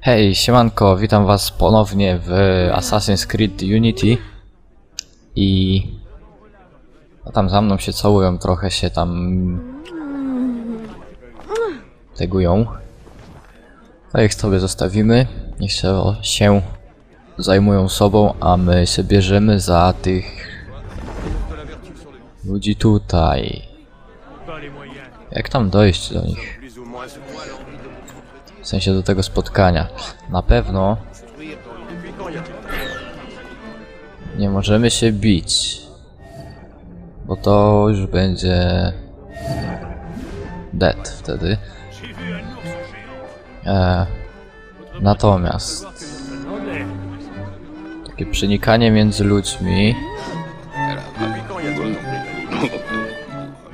Hej, siemanko, witam was ponownie w Assassin's Creed Unity i no tam za mną się całują, trochę się tam tegują. To ich sobie zostawimy, niech się zajmują sobą, a my się bierzemy za tych ludzi tutaj. Jak tam dojść do nich? W sensie do tego spotkania. Na pewno nie możemy się bić. Bo to już będzie dead wtedy. E, natomiast takie przenikanie między ludźmi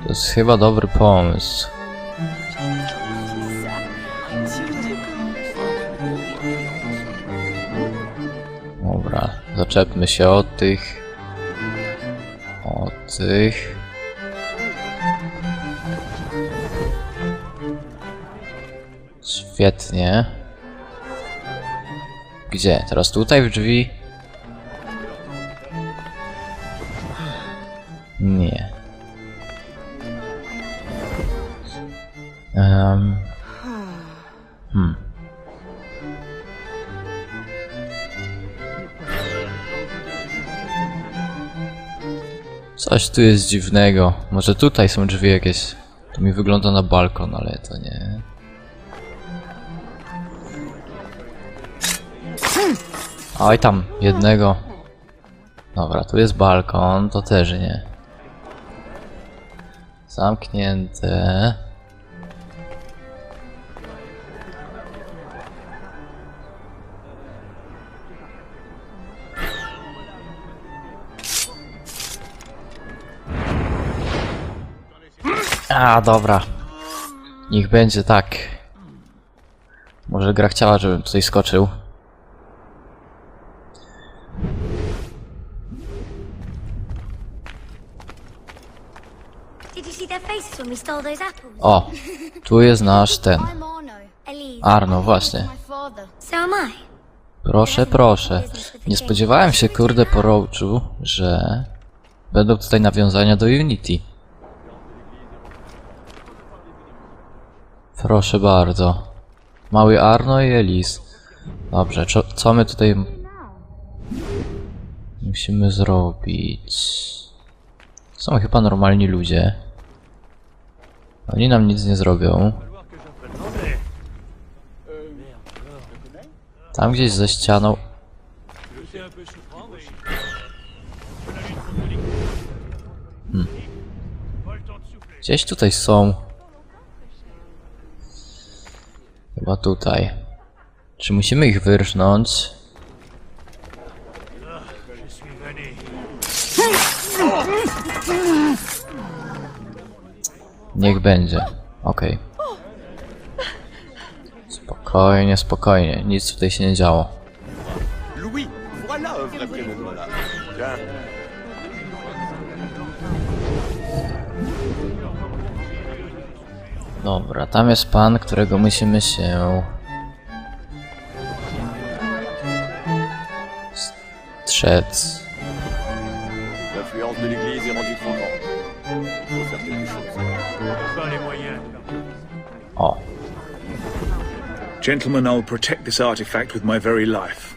to jest chyba dobry pomysł. Zaczepmy się od tych. Od tych. Świetnie. Gdzie? Teraz tutaj w drzwi? Nie. Um. Hmm. Coś tu jest dziwnego. Może tutaj są drzwi jakieś. To mi wygląda na balkon, ale to nie. Oj tam, jednego. Dobra, tu jest balkon, to też nie. Zamknięte. A, dobra. Niech będzie tak. Może gra chciała, żebym tutaj skoczył. O, tu jest nasz ten. Arno. Właśnie. Proszę, proszę. Nie spodziewałem się, kurde, po Roachu, że będą tutaj nawiązania do Unity. Proszę bardzo. Mały Arno i Elis. Dobrze, co, co my tutaj musimy zrobić? Są chyba normalni ludzie. Oni nam nic nie zrobią. Tam gdzieś ze ścianą. Hmm. Gdzieś tutaj są. Chyba tutaj. Czy musimy ich wyrżnąć? Niech będzie. Okej. Spokojnie, spokojnie. Nic tutaj się nie działo. Dobra, tam jest pan, którego musimy się... Strzec. O, Gentlemen, I'll protect this artifact with my very life.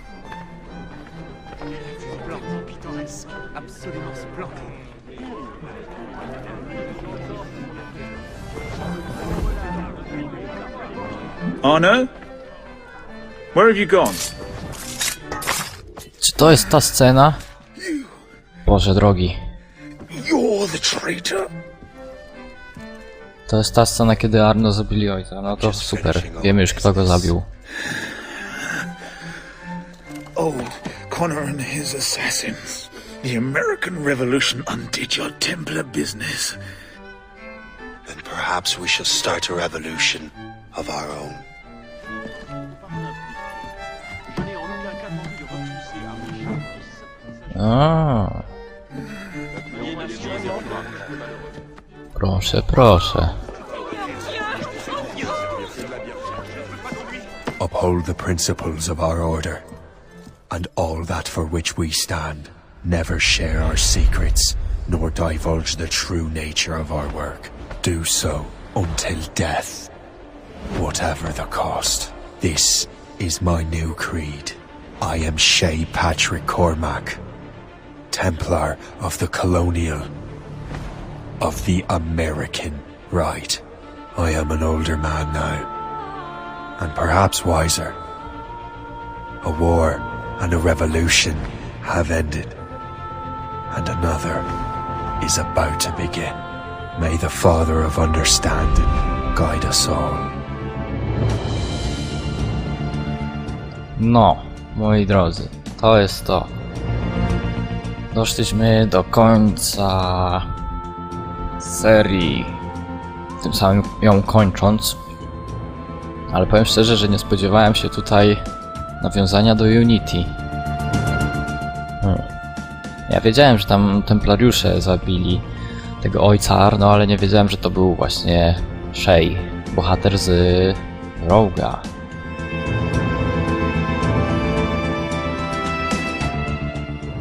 Arno? Where have you gone? czy to jest ta scena? Boże drogi. You're the traitor. To jest ta scena, kiedy Arno zabili ojca. No to super. Wiemy już, kto go zabił. Old Connor and his assassins. The American Revolution undid your Templar business. Perhaps we shall start a revolution of our own. A. Proszę, proszę. Uphold the principles of our order and all that for which we stand. Never share our secrets, nor divulge the true nature of our work. Do so until death, whatever the cost. This is my new creed. I am Shay Patrick Cormac, Templar of the Colonial, of the American right. I am an older man now, and perhaps wiser. A war and a revolution have ended, and another is about to begin. May the Father of Understanding guide us all. No, moi drodzy, to jest to. Doszliśmy do końca serii, tym samym ją kończąc. Ale powiem szczerze, że nie spodziewałem się tutaj nawiązania do Unity. Hmm. Ja wiedziałem, że tam templariusze zabili tego ojca Arno, ale nie wiedziałem, że to był właśnie Shay, bohater z Roga.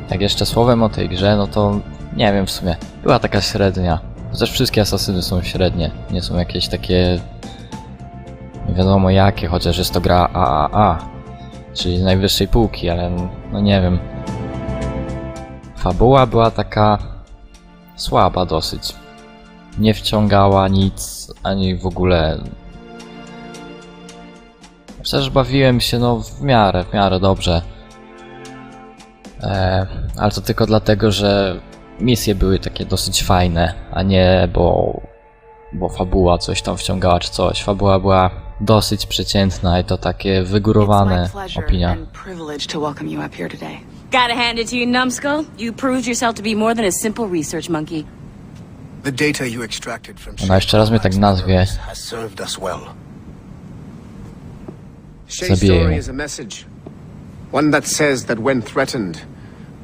Tak jeszcze słowem o tej grze, no to nie wiem w sumie. Była taka średnia. Chociaż wszystkie asasyny są średnie. Nie są jakieś takie... Nie wiadomo jakie, chociaż jest to gra AAA. Czyli z najwyższej półki, ale no nie wiem. Fabuła była taka... Słaba dosyć. Nie wciągała nic, ani w ogóle... Przecież bawiłem się no w miarę, w miarę dobrze. E, ale to tylko dlatego, że misje były takie dosyć fajne, a nie bo, bo fabuła coś tam wciągała czy coś. Fabuła była dosyć przeciętna i to takie wygórowane opinia. And privilege to welcome you up here today. Gotta hand it to you, numbskull. You proved yourself to be more than a simple research monkey. The data you extracted from Ona jeszcze raz mnie tak nazwie. has served us well. Shay's story is a message. One that says that when threatened,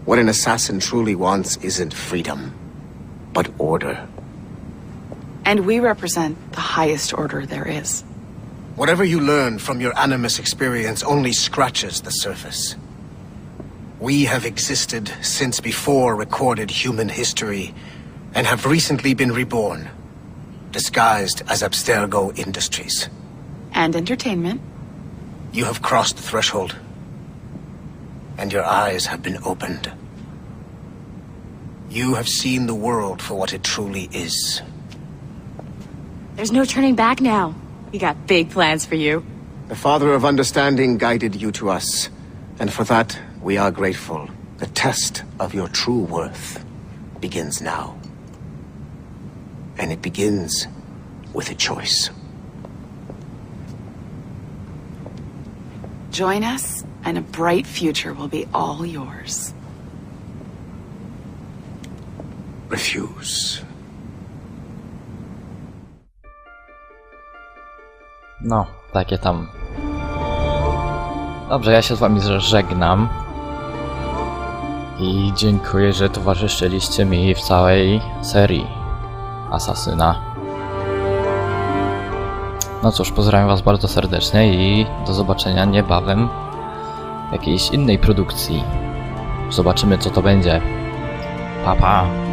What an assassin truly wants isn't freedom, but order. And we represent the highest order there is. Whatever you learn from your Animus experience only scratches the surface. We have existed since before recorded human history and have recently been reborn, disguised as Abstergo Industries. And entertainment. You have crossed the threshold, and your eyes have been opened. You have seen the world for what it truly is. There's no turning back now. We got big plans for you. the Father of Understanding guided you to us, And for that, we are grateful. The test of your true worth begins now. And it begins with a choice. Join us, and a bright future will be all yours. Refuse. No, takie tam. Dobrze, ja się z wami żegnam. I dziękuję, że towarzyszyliście mi w całej serii Asasyna. No cóż, pozdrawiam was bardzo serdecznie i do zobaczenia niebawem w jakiejś innej produkcji. Zobaczymy co to będzie. Pa pa!